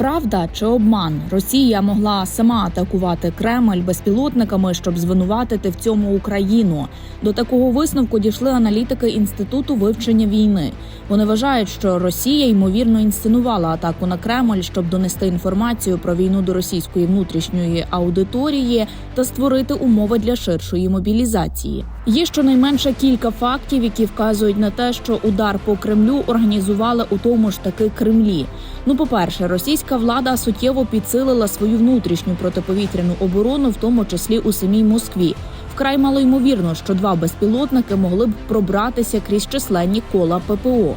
Правда чи обман? Росія могла сама атакувати Кремль безпілотниками, щоб звинуватити в цьому Україну. До такого висновку дійшли аналітики інституту вивчення війни. Вони вважають, що Росія ймовірно інсценувала атаку на Кремль, щоб донести інформацію про війну до російської внутрішньої аудиторії та створити умови для ширшої мобілізації. Є щонайменше кілька фактів, які вказують на те, що удар по Кремлю організували у тому ж таки Кремлі. Ну, по-перше, російська влада суттєво підсилила свою внутрішню протиповітряну оборону, в тому числі у самій Москві. Вкрай мало ймовірно, що два безпілотники могли б пробратися крізь численні кола ППО.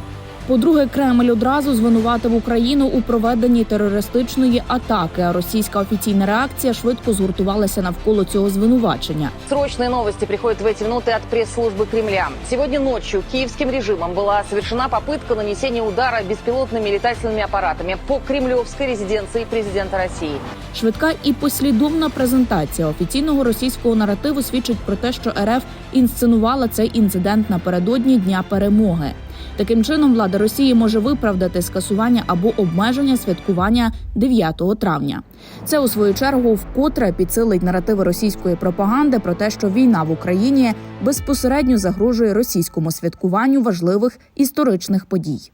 По-друге, Кремль одразу звинуватив Україну у проведенні терористичної атаки. А російська офіційна реакція швидко згуртувалася навколо цього звинувачення. Срочные новости приходят в эти минуты от пресс-службы Кремля. Сегодня ночью киевским режимом была совершена попытка нанесения удара беспилотными летательными аппаратами по кремлевской резиденции президента России. Швидка і послідовна презентація офіційного російського наративу свідчить про те, що РФ інсценувала цей інцидент напередодні дня перемоги. Таким чином, влада Росії може виправдати скасування або обмеження святкування 9 травня. Це у свою чергу вкотре підсилить наративи російської пропаганди про те, що війна в Україні безпосередньо загрожує російському святкуванню важливих історичних подій.